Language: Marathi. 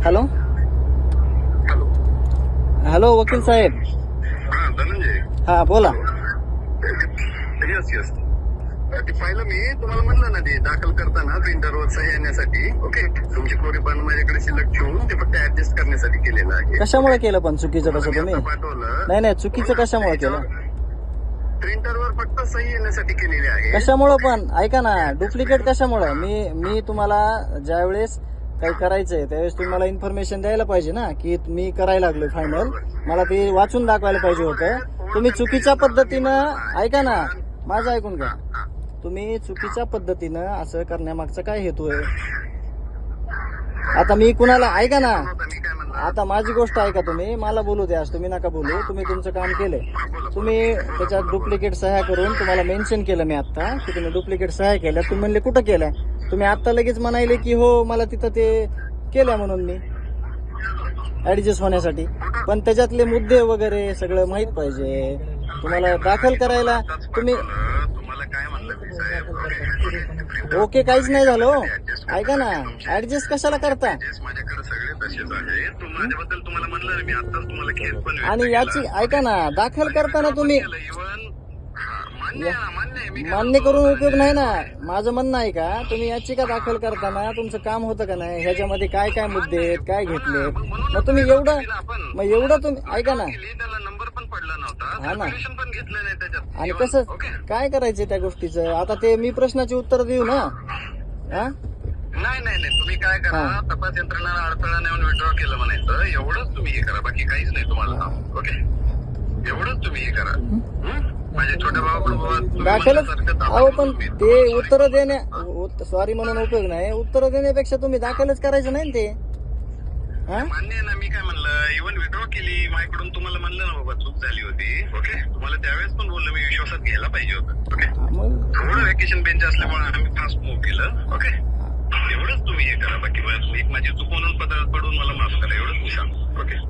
हॅलो हॅलो हॅलो वकील साहेब हा धनंजय हा बोला ती फाईल मी तुम्हाला म्हणलं ना ती दाखल करताना प्रिंटरवर सही येण्यासाठी. ओके तुमची कोरी पण माझ्याकडे शिल्लक ठेवून ते फक्त ऍडजस्ट करण्यासाठी केलेलं आहे. कशामुळे केलं पण? चुकीचं तसं तुम्ही नाही नाही चुकीचं कशामुळे केलं? प्रिंटरवर फक्त सही येण्यासाठी केलेली आहे. कशामुळं पण? ऐका ना डुप्लिकेट कशामुळं? मी मी तुम्हाला ज्यावेळेस काही करायचंय त्यावेळेस तुम्ही मला इन्फॉर्मेशन द्यायला पाहिजे ना की मी करायला लागलो फायनल मला ते वाचून दाखवायला पाहिजे होतं. तुम्ही चुकीच्या पद्धतीनं ऐका ना माझं ऐकून घ्या. तुम्ही चुकीच्या पद्धतीनं असं करण्यामागचा काय हेतू आहे? आता मी कुणाला ऐका ना आता माझी गोष्ट ऐका तुम्ही मला बोलू द्या तुम्ही नका बोलू तुम्ही तुमचं काम केलंय. तुम्ही त्याच्यात डुप्लिकेट सह्या करून तुम्हाला मेन्शन केलं मी आता की तुम्ही डुप्लिकेट सह्या केल्या तुम्ही म्हणले कुठं केल्या? तुम्ही आता लगेच म्हणायले की हो मला तिथं ते केलं म्हणून मी. ऍडजस्ट होण्यासाठी. पण त्याच्यातले मुद्दे वगैरे सगळं माहीत पाहिजे. तुम्हाला दाखल करायला तुम्ही ओके काहीच नाही झालं हो. ऐका ना. ऍडजस्ट कशाला करता? आणि याची ऐका ना. दाखल करताना तुम्ही इव्हन मान्य करून उपयोग नाही ना. माझं म्हणणं आहे का तुम्ही याचिका दाखल करताना तुमचं काम होतं का नाही? ह्याच्यामध्ये काय काय मुद्दे आहेत काय घेतलेत मग तुम्ही एवढं मग एवढं तुम्ही ऐका ना. केली त्याला नंबर पण पडला नव्हता. हा ना. घेतलं आणि कसं काय करायचं त्या गोष्टीचं? आता ते मी प्रश्नाची उत्तर देऊ ना. हा? नाही नाही नाही. तुम्ही काय करा. तपास यंत्रणाला अडथळा नेऊन विड्रॉ केलं म्हणायचं. एवढंच तुम्ही हे करा. बाकी काहीच नाही तुम्हाला. ओके एवढंच तुम्ही हे करा. तुम्ही दाखलच अहो पण ते उत्तर देण्या सॉरी म्हणून उपयोग नाही. उत्तर देण्यापेक्षा तुम्ही दाखलच करायचं नाही ना ते. हा? मान्य आहे ना मी काय म्हणलं इव्हन विड्रॉ केली माझ्याकडून तुम्हाला म्हणलं ना बाबा चूक झाली होती. ओके तुम्हाला त्यावेळेस पण बोललो मी विश्वासात घ्यायला पाहिजे होतं. ओके थोडं व्हॅकेशन बेंच असल्यामुळे आम्ही फास्ट मूव्ह केलं. ओके एवढंच तुम्ही हे करा. बाकी एक माझी चूक म्हणून पदरात पडून मला माफ करा. एवढंच मी सांगतो. ओके